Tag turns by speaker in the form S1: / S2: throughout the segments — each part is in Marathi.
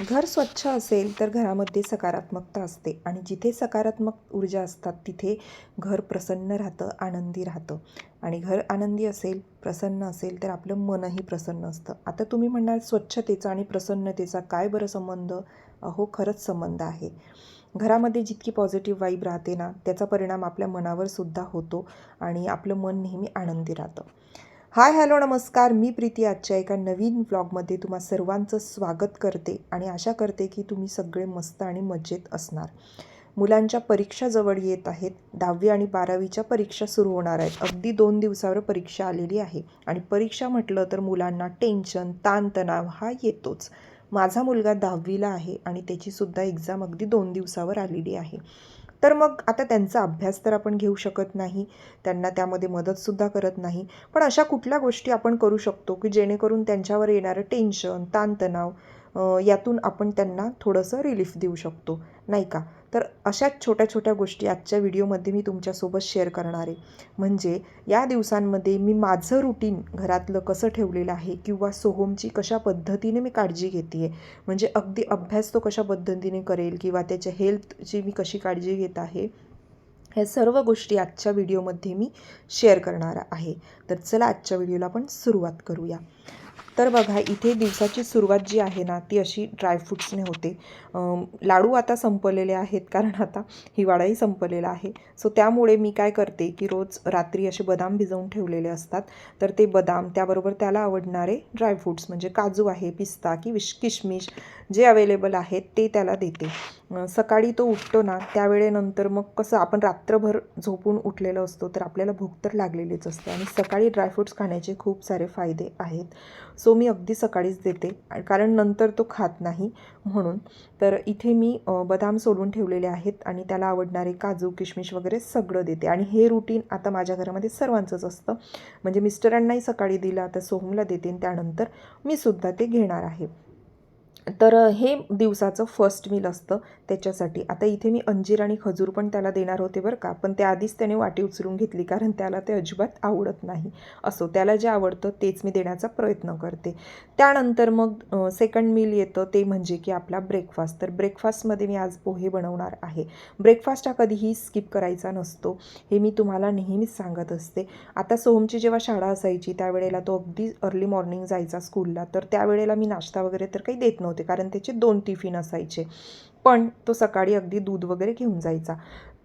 S1: घर स्वच्छ असेल तर घरामध्ये सकारात्मकता असते आणि जिथे सकारात्मक ऊर्जा असतात तिथे घर प्रसन्न राहतं आनंदी राहतं. आणि घर आनंदी असेल प्रसन्न असेल तर आपलं मनही प्रसन्न असतं. आता तुम्ही म्हणाल स्वच्छतेचा आणि प्रसन्नतेचा काय बरं संबंध? अहो खरंच संबंध आहे. घरामध्ये जितकी पॉझिटिव्ह वाईब राहते ना त्याचा परिणाम आपल्या मनावर सुद्धा होतो आणि आपलं मन नेहमी आनंदी राहतं. हाय हॅलो नमस्कार. मी प्रीती आजच्या एका नवीन व्लॉगमध्ये तुम्हा सर्वांचं स्वागत करते आणि आशा करते की तुम्ही सगळे मस्त आणि मजेत असणार. मुलांच्या परीक्षा जवळ येत आहेत. दहावी आणि बारावीच्या परीक्षा सुरू होणार आहेत. अगदी दोन दिवसावर परीक्षा आलेली आहे आणि परीक्षा म्हटलं तर मुलांना टेन्शन ताणतणाव हा येतोच. माझा मुलगा दहावीला आहे आणि त्याचीसुद्धा एक्झाम अगदी दोन दिवसावर आलेली आहे. तर मग आता त्यांचा अभ्यास तर आपण घेऊ शकत नाही त्यांना त्यामध्ये मदतसुद्धा करत नाही. पण अशा कुठल्या गोष्टी आपण करू शकतो की जेणेकरून त्यांच्यावर येणारं टेन्शन ताणतणाव यातून आपण त्यांना थोडंसं रिलीफ देऊ शकतो. नाही का? तर अशाच छोट्या छोट्या गोष्टी आजच्या व्हिडिओमध्ये मी तुमच्यासोबत शेअर करणार आहे. म्हणजे या दिवसांमध्ये मी माझं रुटीन घरातलं कसं ठेवलेलं आहे किंवा सोहमची कशा पद्धतीने मी काळजी घेते आहे? म्हणजे अगदी अभ्यास तो कशा पद्धतीने करेल किंवा त्याच्या हेल्थची मी कशी काळजी घेत आहे? ह्या सर्व गोष्टी आजच्या व्हिडिओमध्ये मी शेअर करणार आहे. तर चला आजच्या व्हिडिओला आपण सुरुवात करूया. तर बघा इथे दिवसाची सुरुवात जी आहे ना ती अशी ड्रायफ्रूट्सने होते. लाडू आता संपलेले आहेत कारण आता हिवाळाही संपलेला आहे. सो त्यामुळे मी काय करते की रोज रात्री असे बदाम भिजवून ठेवलेले असतात. तर ते बदाम त्याबरोबर त्याला आवडणारे ड्रायफ्रूट्स म्हणजे काजू आहे पिस्ता की विश किशमिश जे अवेलेबल आहेत ते त्याला देते. सकाळी तो उठतो ना त्यावेळेनंतर मग कसं आपण रात्रभर झोपून उठलेलं असतो तर आपल्याला भूक तर लागलेलीच असते. आणि सकाळी ड्रायफ्रूट्स खाण्याचे खूप सारे फायदे आहेत. सो मी अगदी सकाळीच देते. कारण नंतर तो खात नाही म्हणून. तर इथे मी बदाम सोलून ठेवलेले आहेत आणि त्याला आवडणारे काजू किशमिश वगैरे सगळं देते. आणि हे रुटीन आता माझ्या घरामध्ये सर्वांचंच असतं. म्हणजे मिस्टरांनाही सकाळी दिलं आता सोहमला देते त्यानंतर मी सुद्धा ते घेणार आहे. तर हे दिवसाचं फर्स्ट मील असतं त्याच्यासाठी. आता इथे मी अंजीर आणि खजूर पण त्याला देणार होते बरं का पण त्याआधीच त्याने वाटी उचलून घेतली कारण त्याला ते अजिबात आवडत नाही. असो त्याला जे आवडतं तेच मी देण्याचा प्रयत्न करते. त्यानंतर मग सेकंड मील येतं ते म्हणजे की आपला ब्रेकफास्ट तर ब्रेकफास्टमध्ये मी आज पोहे बनवणार आहे. ब्रेकफास्ट हा कधीही स्किप करायचा नसतो. हे मी तुम्हाला नेहमीच सांगत असते. आता सोहमची जेव्हा शाळा असायची त्यावेळेला तो अगदी अर्ली मॉर्निंग जायचा स्कूलला तर त्यावेळेला मी नाश्ता वगैरे तर काही देत नव्हते. कारण त्याचे दोन टिफिन असायचे. पण तो सकाळी अगदी दूध वगैरे घेऊन जायचा.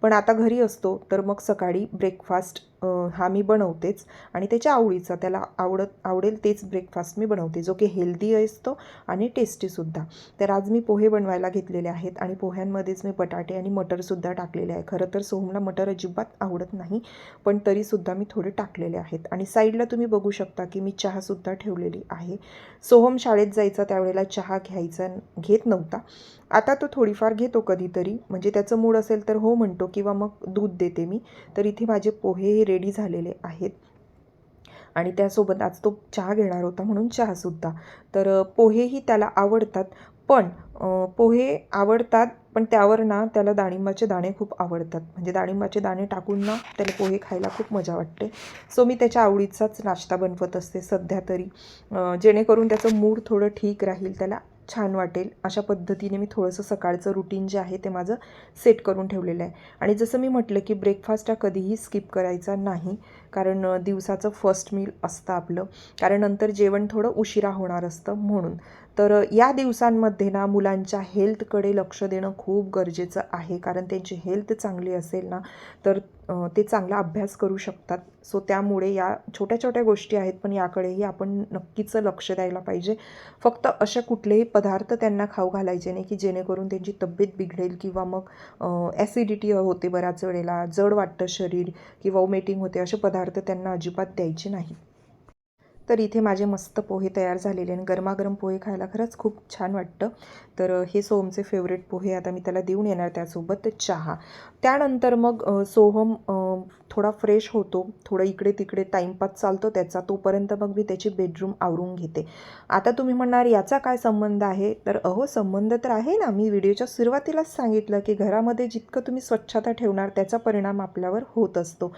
S1: पण आता घरी असतो तर मग सकाळी ब्रेकफास्ट हा मी बनवतेच आणि त्याच्या आवडीचा त्याला आवडत आवडेल तेच ब्रेकफास्ट मी बनवते जो की हेल्दी असतो आणि टेस्टीसुद्धा तर आज मी पोहे बनवायला घेतलेले आहेत आणि पोह्यांमध्येच मी बटाटे आणि मटरसुद्धा टाकलेले आहे. खरं तर सोहमला मटर अजिबात आवडत नाही पण तरीसुद्धा मी थोडे टाकलेले आहेत. आणि साईडला तुम्ही बघू शकता की मी चहासुद्धा ठेवलेली आहे. सोहम शाळेत जायचा त्यावेळेला चहा घ्यायचा घेत नव्हता. आता तो थोडीफार घेतो कधीतरी म्हणजे त्याचं मूड असेल तर हो म्हणतो किंवा मग दूध देते मी. तर इथे माझे पोहे हे रेडी झालेले आहेत. आणि त्यासोबत आज तो चहा घेणार होता म्हणून चहासुद्धा तर पोहेही त्याला आवडतात. पण पोहे आवडतात पण त्यावर ना त्याला डाळिंबाचे दाणे खूप आवडतात. म्हणजे डाळिंबाचे दाणे टाकून ना त्याला पोहे खायला खूप मजा वाटते. सो मी त्याच्या आवडीचाच नाश्ता बनवत असते सध्या तरी. जेणेकरून त्याचं मूड थोडं ठीक राहील त्याला छान वाटेल. अशा पद्धतीने मी थोडंसं सकाळचं रुटीन जे आहे ते माझं सेट करून ठेवलेलं आहे. आणि जसं मी म्हटलं की ब्रेकफास्ट हा कधीही स्किप करायचा नाही कारण दिवसाचं फर्स्ट मील असतं आपलं. कारण नंतर जेवण थोडं उशिरा होणार असतं म्हणून. तर या दिवसांमध्ये ना मुलांच्या हेल्थकडे लक्ष देणं खूप गरजेचं आहे. कारण त्यांची हेल्थ चांगली असेल ना तर ते चांगला अभ्यास करू शकतात. सो त्यामुळे या छोट्या छोट्या गोष्टी आहेत पण याकडेही आपण नक्कीच लक्ष द्यायला पाहिजे. फक्त अशा कुठलेही पदार्थ त्यांना खाऊ घालायचे नाही की जेणेकरून त्यांची तब्येत बिघडेल किंवा मग ॲसिडिटी होते बऱ्याच वेळेला जड वाटतं शरीर किंवा वोमिटिंग होते असे पदार्थ त्यांना अजिबात द्यायचे नाही. तर इथे माझे मस्त पोहे तयार झालेले आणि गरमागरम पोहे खायला खरंच खूप छान वाटतं. तर हे सोहमचे फेवरेट पोहे आता मी त्याला देऊन येणार त्यासोबत चहा. त्यानंतर मग सोहम थोडा फ्रेश होतो. थोडं इकडे तिकडे टाईमपास चालतो त्याचा. तोपर्यंत मग मी त्याची बेडरूम आवरून घेते. आता तुम्ही म्हणणार याचा काय संबंध आहे? तर अहो संबंध तर आहे ना. मी व्हिडिओच्या सुरुवातीलाच सांगितलं की घरामध्ये जितकं तुम्ही स्वच्छता ठेवणार त्याचा परिणाम आपल्यावर होत असतो.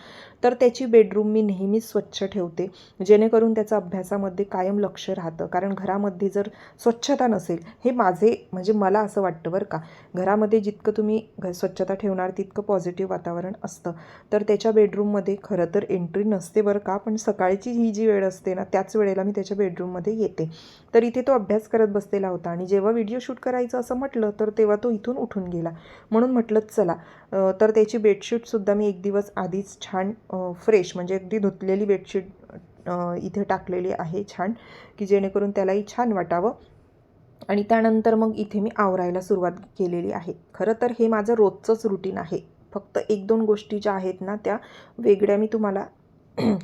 S1: तर त्याची बेडरूम मी नेहमीच स्वच्छ ठेवते. जेणेकरून त्याचा अभ्यासामध्ये कायम लक्ष राहतं. कारण घरामध्ये जर स्वच्छता नसेल हे माझे म्हणजे मला असं वाटतं बरं का. घरामध्ये जितकं तुम्ही घ स्वच्छता ठेवणार तितकं पॉझिटिव्ह वातावरण असतं. तर त्याच्या बेडरूममध्ये खरं तर एंट्री नसते बरं का पण सकाळची ही जी वेळ असते ना त्याच वेळेला मी त्याच्या बेडरूममध्ये येते. तर इथे तो अभ्यास करत बसलेला होता आणि जेव्हा व्हिडिओ शूट करायचं असं म्हटलं तर तेव्हा तो इथून उठून गेला. म्हणून म्हटलं चला. तर त्याची बेडशीटसुद्धा मी एक दिवस आधीच छान फ्रेश म्हणजे अगदी धुतलेली बेडशीट इथे टाकलेली आहे छान की जेणेकरून त्यालाही छान वाटावं. आणि त्यानंतर मग इथे मी आवरायला सुरुवात केलेली आहे. खरं तर हे माझं रोजचंच रुटीन आहे. फक्त एक दोन गोष्टी ज्या आहेत ना त्या वेगळ्या मी तुम्हाला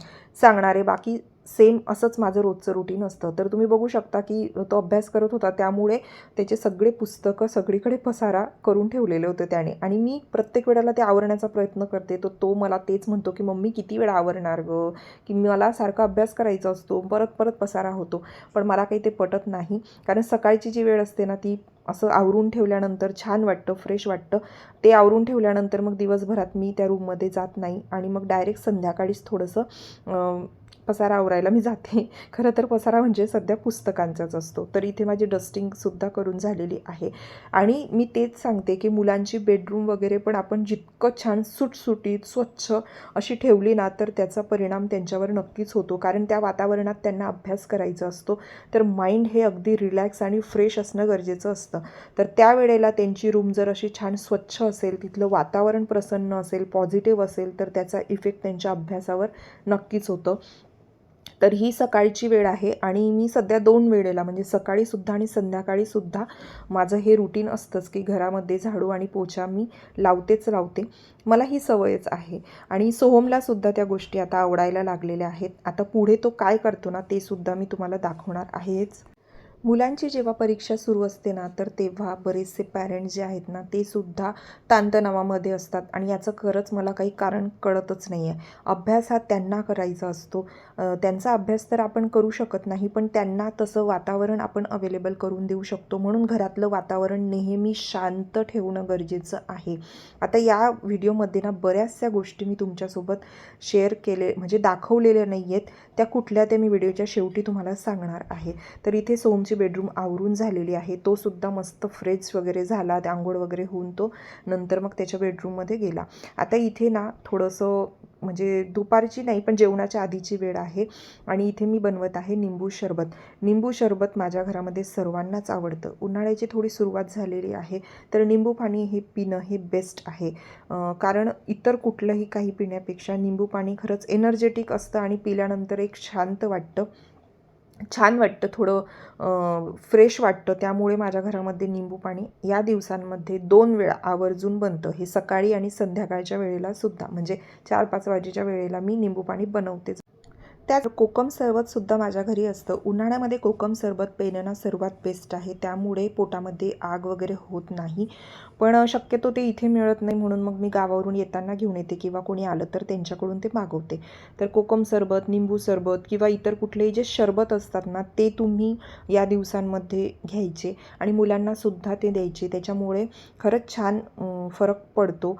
S1: सांगणार आहे. बाकी सेम असंच माझं रोजचं रुटीन असतं. तर तुम्ही बघू शकता की तो अभ्यास करत होता त्यामुळे त्याचे सगळे पुस्तकं सगळीकडे पसारा करून ठेवलेले होते त्याने. आणि मी प्रत्येक वेळेला ते आवरण्याचा प्रयत्न करते. तर तो मला तेच म्हणतो की मम्मी किती वेळा आवरणार गं? की मला सारखा अभ्यास करायचा असतो परत परत पसारा होतो. पण मला काही ते पटत नाही. कारण सकाळची जी वेळ असते ना ती असं आवरून ठेवल्यानंतर छान वाटतं फ्रेश वाटतं. ते आवरून ठेवल्यानंतर मग दिवसभरात मी त्या रूममध्ये जात नाही. आणि मग डायरेक्ट संध्याकाळीच थोडंसं पसारा आवरायला मी जाते. खरं तर पसारा म्हणजे सध्या पुस्तकांचाच असतो. तर इथे माझी डस्टिंगसुद्धा करून झालेली आहे. आणि मी तेच सांगते की मुलांची बेडरूम वगैरे पण आपण जितकं छान सुटसुटीत स्वच्छ अशी ठेवली ना तर त्याचा परिणाम त्यांच्यावर नक्कीच होतो. कारण त्या वातावरणात त्यांना अभ्यास करायचा असतो. तर माइंड हे अगदी रिलॅक्स आणि फ्रेश असणं गरजेचं असतं. तर त्यावेळेला त्यांची रूम जर अशी छान स्वच्छ असेल तिथलं वातावरण प्रसन्न असेल पॉझिटिव्ह असेल तर त्याचा इफेक्ट त्यांच्या अभ्यासावर नक्कीच होतं. तर ही सकाळची वेळ आहे आणि मी सध्या दोन वेळेला म्हणजे सकाळीसुद्धा आणि संध्याकाळीसुद्धा माझं हे रुटीन असतंच की घरामध्ये झाडू आणि पोछा मी लावतेच लावते. मला ही सवयच आहे. आणि सोहमलासुद्धा त्या गोष्टी आता आवडायला लागलेल्या आहेत. आता पुढे तो काय करतो ना ते सुद्धा मी तुम्हाला दाखवणार आहेच. मुलांची जेव्हा परीक्षा सुरू असते ना तर तेव्हा बरेचसे पॅरेंट्स जे आहेत ना ते सुद्धा ताणतणावामध्ये असतात. आणि याचं खरंच मला काही कारण कळतच नाही आहे अभ्यास हा त्यांना करायचा असतो. त्यांचा अभ्यास तर आपण करू शकत नाही पण त्यांना तसं वातावरण आपण अवेलेबल करून देऊ शकतो. म्हणून घरातलं वातावरण नेहमी शांत ठेवणं गरजेचं आहे. आता या व्हिडिओमध्ये ना बऱ्याचशा गोष्टी मी तुमच्यासोबत शेअर केले म्हणजे दाखवलेल्या नाही आहेत त्या कुठल्या त्या मी व्हिडिओच्या शेवटी तुम्हाला सांगणार आहे. तर इथे सोम सोमची बेडरूम आवरून झालेली आहे. तो सुद्धा मस्त फ्रेश वगैरे झाला आंघोळ वगैरे होऊन तो नंतर मग त्याच्या बेडरूममध्ये गेला. आता इथे ना थोडंसं म्हणजे दुपारची नाही पण जेवणाच्या आधीची वेळ आहे. आणि इथे मी बनवत आहे निंबू शरबत. निंबू शरबत माझ्या घरामध्ये सर्वांनाच आवडतं. उन्हाळ्याची थोडी सुरुवात झालेली आहे तर निंबू पाणी हे पिणं हे बेस्ट आहे. कारण इतर कुठलंही काही पिण्यापेक्षा निंबू पाणी खरंच एनर्जेटिक असतं आणि पिल्यानंतर एक शांत वाटतं. छान वाटतं थोडं फ्रेश वाटतं. त्यामुळे माझ्या घरामध्ये निंबू पाणी या दिवसांमध्ये दोन वेळा आवर्जून बनतं. हे सकाळी आणि संध्याकाळच्या वेळेला सुद्धा. म्हणजे चार पाच वाजेच्या वेळेला मी निंबू पाणी बनवतेच. त्याच कोकम सरबतसुद्धा माझ्या घरी असतं. उन्हाळ्यामध्ये कोकम सरबत पेणं सर्वात बेस्ट आहे. त्यामुळे पोटामध्ये आग वगैरे होत नाही. पण शक्यतो ते इथे मिळत नाही म्हणून मग मी गावावरून येताना घेऊन येते किंवा कोणी आलं तर त्यांच्याकडून ते मागवते. तर कोकम सरबत निंबू सरबत किंवा इतर कुठलेही जे सरबत असतात ना ते तुम्ही या दिवसांमध्ये घ्यायचे आणि मुलांनासुद्धा ते द्यायचे. त्याच्यामुळे खरंच छान फरक पडतो.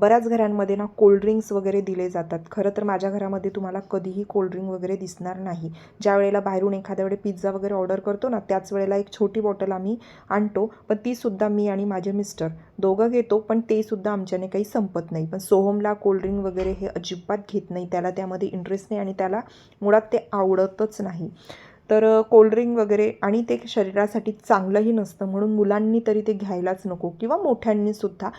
S1: बऱ्याच घरांमध्ये ना कोल्ड्रिंक्स वगैरे दिले जातात. खरं तर माझ्या घरामध्ये तुम्हाला कधीही कोल्ड्रिंक वगैरे दिसणार नाही. ज्या वेळेला बाहेरून एखाद्या वेळे पिझ्झा वगैरे ऑर्डर करतो ना त्याच वेळेला एक छोटी बॉटल आम्ही आणतो. पण तीसुद्धा मी आणि माझे मिस्टर दोघं घेतो पण ते सुद्धा आमच्याने काही संपत नाही. पण सोहमला कोल्ड्रिंक वगैरे हे अजिबात घेत नाही. त्याला त्यामध्ये इंटरेस्ट नाही आणि त्याला मुळात ते आवडतच नाही. तर कोल्ड्रिंक वगैरे आणि ते शरीरासाठी चांगलंही नसतं. म्हणून मुलांनी तरी ते घ्यायलाच नको किंवा मोठ्यांनीसुद्धा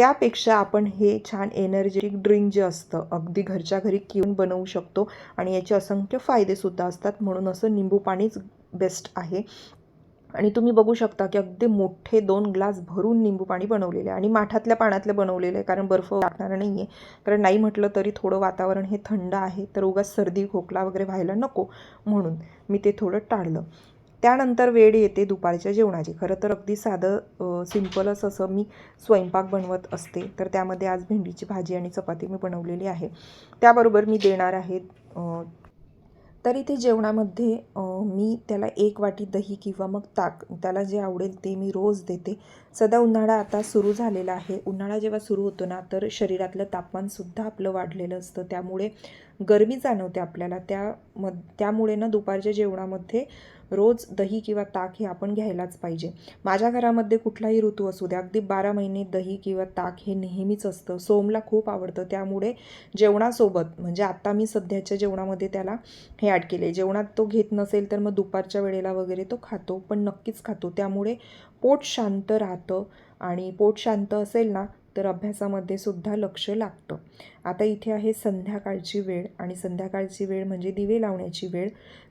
S1: त्यापेक्षा आपण हे छान एनर्जेटिक ड्रिंक जे असतं अगदी घरच्या घरी किऊन बनवू शकतो आणि याचे असंख्य फायदेसुद्धा असतात. म्हणून असं निंबू पाणीच बेस्ट आहे. आणि तुम्ही बघू शकता की अगदी मोठे दोन ग्लास भरून निंबू पाणी बनवलेले आहे. आणि माठातल्या पाण्यातलं बनवलेलं आहे कारण बर्फ टाकणार नाही आहे कारण नाही म्हटलं तरी थोडं वातावरण हे थंड आहे तर उगाच सर्दी खोकला वगैरे व्हायला नको म्हणून मी ते थोडं टाळलं. त्यानंतर वेळ येते दुपारच्या जेवणाची. खरं तर अगदी साधं सिम्पलच असं मी स्वयंपाक बनवत असते. तर त्यामध्ये आज भेंडीची भाजी आणि चपाती मी बनवलेली आहे. त्याबरोबर मी देणार आहे तर इथे जेवणामध्ये मी त्याला एक वाटी दही किंवा मग ताक त्याला जे आवडेल ते मी रोज देते. सध्या उन्हाळा आता सुरू झालेला आहे. उन्हाळा जेव्हा सुरू होतो ना तर शरीरातलं तापमानसुद्धा आपलं वाढलेलं असतं. त्यामुळे गरमी जाणवते आपल्याला. त्या मग त्यामुळे ना दुपारच्या जेवणामध्ये रोज दही किंवा ताक हे आपण घ्यायलाच पाहिजे. माझ्या घरामध्ये कुठलाही ऋतू असू द्या अगदी बारा महिने दही किंवा ताक हे नेहमीच असतं. सोमला खूप आवडतं. त्यामुळे जेवणासोबत म्हणजे आत्ता मी सध्याच्या जेवणामध्ये त्याला हे ॲड केले जेवणात तो घेत नसेल तर मग दुपारच्या वेळेला वगैरे तो खातो पण नक्कीच खातो. त्यामुळे पोट शांत राहतं आणि पोट शांत असेल ना तर अभ्यासामध्ये सुद्धा लक्ष लागतं. आता इथे आहे संध्याकाळची वेळ आणि संध्याकाळची वेळ म्हणजे दिवे लावण्याची वेळ.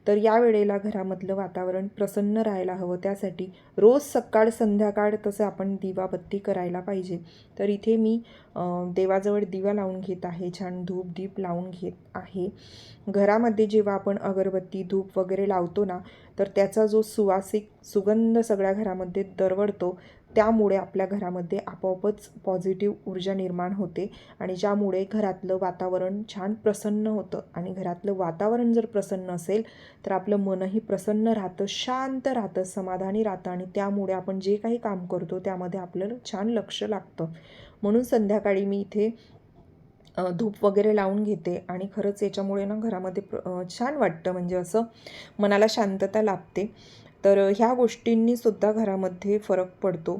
S1: तर या वेळेला घरामधलं वातावरण प्रसन्न राहायला हवं. त्यासाठी रोज सकाळ संध्याकाळ तसं आपण दिवाबत्ती करायला पाहिजे. तर इथे मी देवाजवळ दिवा लावून घेत आहे. छान धूप दीप लावून घेत आहे. घरामध्ये जेव्हा आपण अगरबत्ती धूप वगैरे लावतो ना तर त्याचा जो सुवासिक सुगंध सगळ्या घरामध्ये दरवळतो. त्यामुळे आपल्या घरामध्ये आपोआपच पॉझिटिव्ह ऊर्जा निर्माण होते आणि ज्यामुळे घरातलं वातावरण छान प्रसन्न होतं. आणि घरातलं वातावरण जर प्रसन्न असेल तर आपलं मनही प्रसन्न राहतं शांत राहतं समाधानी राहतं आणि त्यामुळे आपण जे काही काम करतो त्यामध्ये आपलं छान लक्ष लागतं. म्हणून संध्याकाळी मी इथे धूप वगैरे लावून घेते आणि खरंच याच्यामुळे ना घरामध्ये प्र छान वाटतं. म्हणजे असं मनाला शांतता लाभते. तर ह्या गोष्टींनी सुद्धा घरामध्ये फरक पडतो.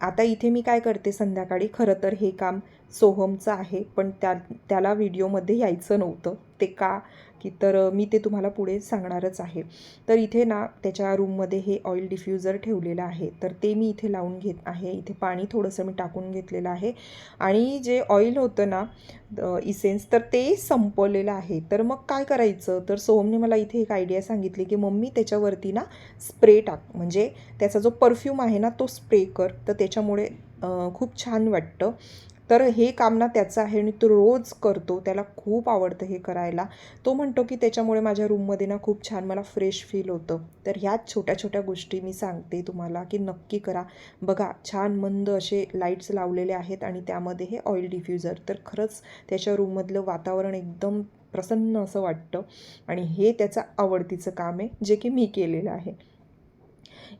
S1: आता इथे मी काय करते संध्याकाळी खरं तर हे काम सोहमचं आहे पण त्या त्याला व्हिडिओमध्ये यायचं नव्हतं. ते का की तर मी ते तुम्हाला पुढे सांगणारच आहे. तर इथे ना त्याच्या रूममध्ये हे ऑइल डिफ्युजर ठेवलेलं आहे. तर ते मी इथे लावून घेत आहे. इथे पाणी थोडंसं मी टाकून घेतलेलं आहे. आणि जे ऑइल होतं ना इसेन्स तर ते संपवलेलं आहे. तर मग काय करायचं? तर सोहमने मला इथे एक आयडिया सांगितली की मम्मी त्याच्यावरती ना स्प्रे टाक. म्हणजे त्याचा जो परफ्यूम आहे ना तो स्प्रे कर. तर त्याच्यामुळे खूप छान वाटतं. तर हे काम ना त्याचं आहे आणि तो रोज करतो. त्याला खूप आवडतं हे करायला. तो म्हणतो की त्याच्यामुळे माझ्या रूममध्ये ना खूप छान मला फ्रेश फील होतं. तर ह्याच छोट्या छोट्या गोष्टी मी सांगते तुम्हाला की नक्की करा. बघा छान मंद असे लाईट्स लावलेले आहेत आणि त्यामध्ये हे ऑइल डिफ्युजर तर खरंच त्याच्या रूममधलं वातावरण एकदम प्रसन्न असं वाटतं. आणि हे त्याचं आवडतीचं काम आहे जे की मी केलेलं आहे.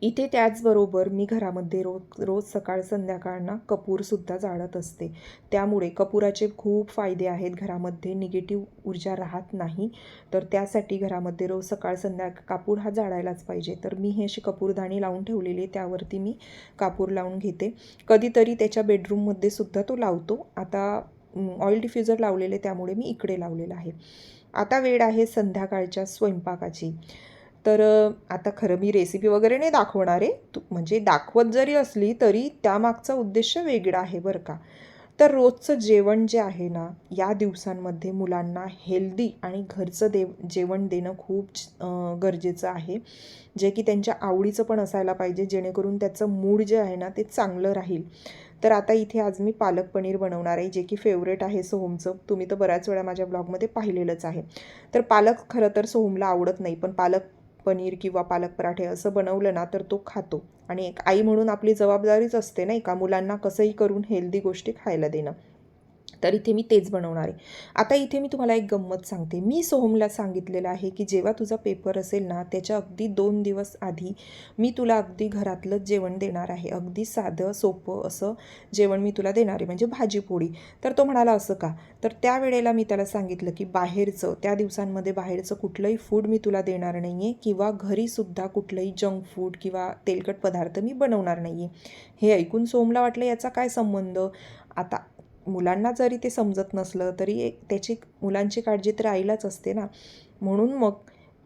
S1: इथे त्याचबरोबर मी घरामध्ये रोज रोज सकाळ संध्याकाळना कपूरसुद्धा जाळत असते. त्यामुळे कपूराचे खूप फायदे आहेत. घरामध्ये निगेटिव्ह ऊर्जा राहत नाही. तर त्यासाठी घरामध्ये रोज सकाळ संध्याकाळ कापूर हा जाळायलाच पाहिजे. तर मी हे अशी कपूरदाणी लावून ठेवलेली आहे. त्यावरती मी कापूर लावून घेते. कधीतरी त्याच्या बेडरूममध्ये सुद्धा तो लावतो. आता ऑइल डिफ्युजर लावलेले त्यामुळे मी इकडे लावलेलं आहे. आता वेळ आहे संध्याकाळच्या स्वयंपाकाची. तर आता खरं मी रेसिपी वगैरे नाही दाखवणार आहे. तू म्हणजे दाखवत जरी असली तरी त्यामागचा उद्देश वेगळा आहे बरं का. तर रोजचं जेवण जे आहे ना या दिवसांमध्ये मुलांना हेल्दी आणि घरचं देव जेवण देणं खूप गरजेचं आहे. जे की त्यांच्या आवडीचं पण असायला पाहिजे जेणेकरून त्याचं मूड जे आहे ना ते चांगलं राहील. तर आता इथे आज मी पालक पनीर बनवणार आहे जे की फेवरेट आहे सोहमचं. तुम्ही तर बऱ्याच वेळा माझ्या ब्लॉगमध्ये पाहिलेलंच आहे. तर पालक खरं तर सोहमला आवडत नाही पण पालक पनीर किंवा पालक पराठे असं बनवलं ना तर तो खातो. आणि एक आई म्हणून आपली जबाबदारीच असते नाही का मुलांना कसंही करून हेल्दी गोष्टी खायला देणं. तर इथे मी तेच बनवणार आहे. आता इथे मी तुम्हाला एक गंमत सांगते. मी सोहमला सांगितलेलं आहे की जेव्हा तुझा पेपर असेल ना त्याच्या अगदी दोन दिवस आधी मी तुला अगदी घरातलं जेवण देणार आहे. अगदी साधं सोपं असं जेवण मी तुला देणार आहे. म्हणजे भाजी पोळी तर तो म्हणाला असं का? तर त्यावेळेला मी त्याला सांगितलं की बाहेरचं त्या दिवसांमध्ये बाहेरचं कुठलंही फूड मी तुला देणार नाही आहे किंवा घरीसुद्धा कुठलंही जंक फूड किंवा तेलकट पदार्थ मी बनवणार नाही आहे हे ऐकून सोमला वाटलं याचा काय संबंध? आता मुलांना जरी ते समजत नसलं तरी एक त्याची मुलांची काळजी तर आईलाच असते ना. म्हणून मग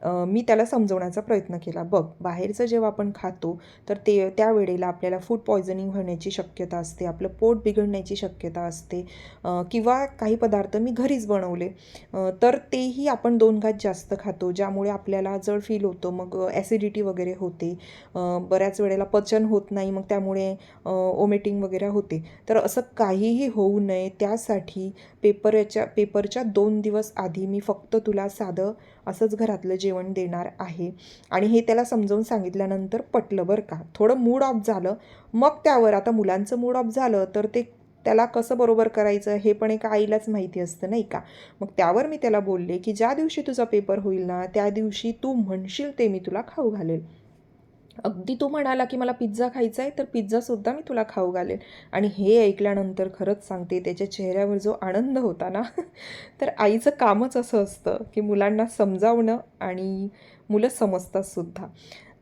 S1: मी त्याला समजवण्याचा प्रयत्न केला. बघ बाहेरचं जेव्हा आपण खातो तर ते त्यावेळेला आपल्याला फूड पॉयझनिंग होण्याची शक्यता असते आपलं पोट बिघडण्याची शक्यता असते किंवा काही पदार्थ मी घरीच बनवले तर तेही आपण दोन घात जास्त खातो ज्यामुळे आपल्याला जड फील होतं मग ॲसिडिटी वगैरे होते बऱ्याच वेळेला पचन होत नाही मग त्यामुळे ओमेटिंग वगैरे होते. तर असं काहीही होऊ नये त्यासाठी पेपरच्या पेपरच्या दोन दिवस आधी मी फक्त तुला साधं असंच घरातलं जेवण देणार आहे. आणि हे त्याला समजावून सांगितल्यानंतर पटलं बरं का. थोडं मूड ऑफ झालं. मग त्यावर आता मुलांचं मूड ऑफ झालं तर ते त्याला कसं बरोबर करायचं हे पण एका आईलाच माहिती असतं नाही का? मग त्यावर मी त्याला बोलले की ज्या दिवशी तुझा पेपर होईल ना त्या दिवशी तू म्हणशील ते मी तुला खाऊ घालेल. अगदी तो म्हणाला की मला पिझ्झा खायचा आहे तर पिझ्झासुद्धा मी तुला खाऊ घालेन. आणि हे ऐकल्यानंतर खरंच सांगते त्याच्या चेहऱ्यावर जो आनंद होता ना तर आईचं कामच असं असतं की मुलांना समजावणं आणि मुलं समजतातसुद्धा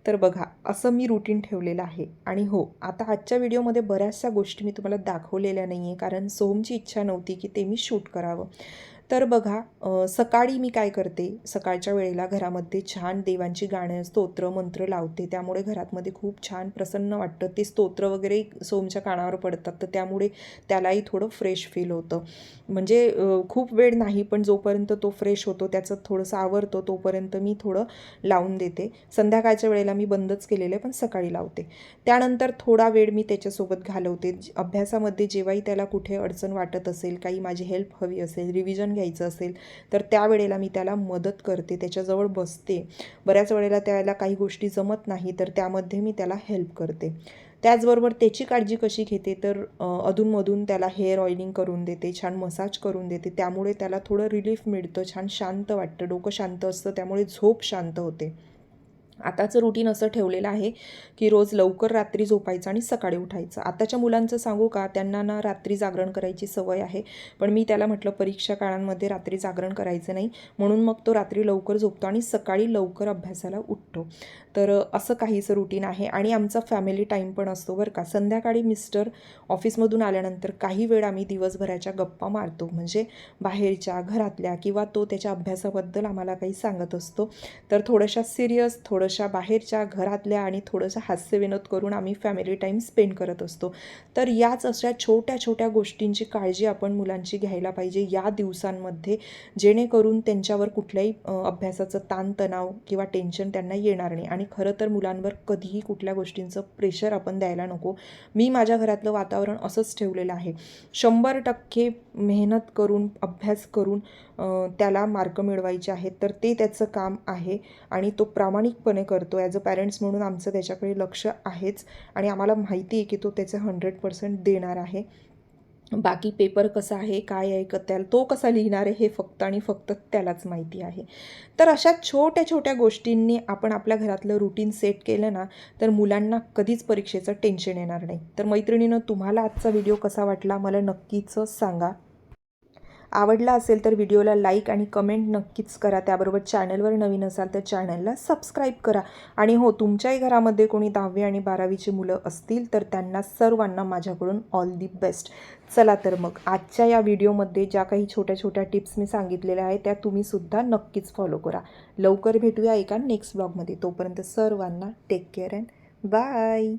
S1: तर बघा असं मी रुटीन ठेवलेलं आहे. आणि हो आता आजच्या व्हिडिओमध्ये बऱ्याचशा गोष्टी मी तुम्हाला दाखवलेल्या नाही आहे कारण सोमची इच्छा नव्हती की ते मी शूट करावं. तर बघा सकाळी मी काय करते? सकाळच्या वेळेला घरामध्ये छान देवांची गाणं स्तोत्र मंत्र लावते. त्यामुळे घरातमध्ये खूप छान प्रसन्न वाटतं. ते स्तोत्र वगैरे सोमच्या कानावर पडतात तर त्यामुळे त्यालाही थोडं फ्रेश फील होतं. म्हणजे खूप वेळ नाही पण जोपर्यंत तो फ्रेश होतो त्याचं थोडंसं आवरतो तोपर्यंत मी थोडं लावून देते. संध्याकाळच्या वेळेला मी बंदच केलेलं आहे पण सकाळी लावते. त्यानंतर थोडा वेळ मी त्याच्यासोबत घालवते. अभ्यासामध्ये जेव्हाही त्याला कुठे अडचण वाटत असेल काही माझी हेल्प हवी असेल रिव्हिजन घ्यायचं असेल तर त्यावेळेला मी त्याला मदत करते त्याच्याजवळ बसते. बऱ्याच वेळेला त्याला काही गोष्टी जमत नाही तर त्यामध्ये मी त्याला हेल्प करते. त्याचबरोबर त्याची काळजी कशी घेते तर अधूनमधून त्याला हेअर ऑइलिंग करून देते छान मसाज करून देते. त्यामुळे त्याला थोडं रिलीफ मिळतं छान शांत वाटतं डोकं शांत असतं त्यामुळे झोप शांत होते. आताचं रुटीन असं ठेवलेलं आहे की रोज लवकर रात्री झोपायचं आणि सकाळी उठायचं. आताच्या मुलांचं सांगू का? त्यांना ना रात्री जागरण करायची सवय आहे. पण मी त्याला म्हटलं परीक्षा काळांमध्ये रात्री जागरण करायचं नाही. म्हणून मग तो रात्री लवकर झोपतो आणि सकाळी लवकर अभ्यासाला उठतो. तर असं काहीचं रुटीन आहे. आणि आमचा फॅमिली टाईम पण असतो बरं का. संध्याकाळी मिस्टर ऑफिसमधून आल्यानंतर काही वेळ आम्ही दिवसभराच्या गप्पा मारतो. म्हणजे बाहेरच्या घरातल्या किंवा तो त्याच्या अभ्यासाबद्दल आम्हाला काही सांगत असतो. तर थोड्याशा सिरियस थोड्याशा बाहेरच्या घरातल्या आणि थोडंसं हास्यविनोद करून आम्ही फॅमिली टाईम स्पेंड करत असतो. तर याच अशा छोट्या छोट्या गोष्टींची काळजी आपण मुलांची घ्यायला पाहिजे या दिवसांमध्ये जेणेकरून त्यांच्यावर कुठल्याही अभ्यासाचं ताणतणाव किंवा टेन्शन त्यांना येणार नाही. आणि खरं तर मुलांवर कधीही कुठल्या गोष्टींचं प्रेशर आपण द्यायला नको. मी माझ्या घरातलं वातावरण असंच ठेवलेलं आहे. शंभर टक्के मेहनत करून अभ्यास करून त्याला मार्क मिळवायचे आहेत. तर ते त्याचं काम आहे आणि तो प्रामाणिकपणे करतो ॲज अ पॅरेंट्स म्हणून आमचं त्याच्याकडे लक्ष आहेच आणि आम्हाला माहिती आहे की तो त्याचं हंड्रेड पर्सेंट देणार आहे. बाकी पेपर कसा आहे काय आहे त्याला तो कसा लिहिणार आहे हे फक्त आणि फक्त त्यालाच माहिती आहे. तर अशा छोट्या छोट्या गोष्टींनी आपण आपल्या घरातलं रुटीन सेट केलं ना तर मुलांना कधीच परीक्षेचं टेन्शन येणार नाही. तर मैत्रिणीनं तुम्हाला आजचा व्हिडिओ कसा वाटला मला नक्कीच सांगा. आवडला असेल तर व्हिडिओला लाईक आणि कमेंट नक्कीच करा. त्याबरोबर चॅनलवर नवीन असाल तर चॅनलला सबस्क्राईब करा. आणि हो तुमच्याही घरामध्ये कोणी दहावी आणि बारावीची मुलं असतील तर त्यांना सर्वांना माझ्याकडून ऑल दी बेस्ट चला तर मग आजच्या या व्हिडिओमध्ये ज्या काही छोट्या छोट्या टिप्स मी सांगितलेल्या आहेत त्या तुम्हीसुद्धा नक्कीच फॉलो करा. लवकर भेटूया एका नेक्स्ट ब्लॉगमध्ये तोपर्यंत सर्वांना टेक केअर अँड बाय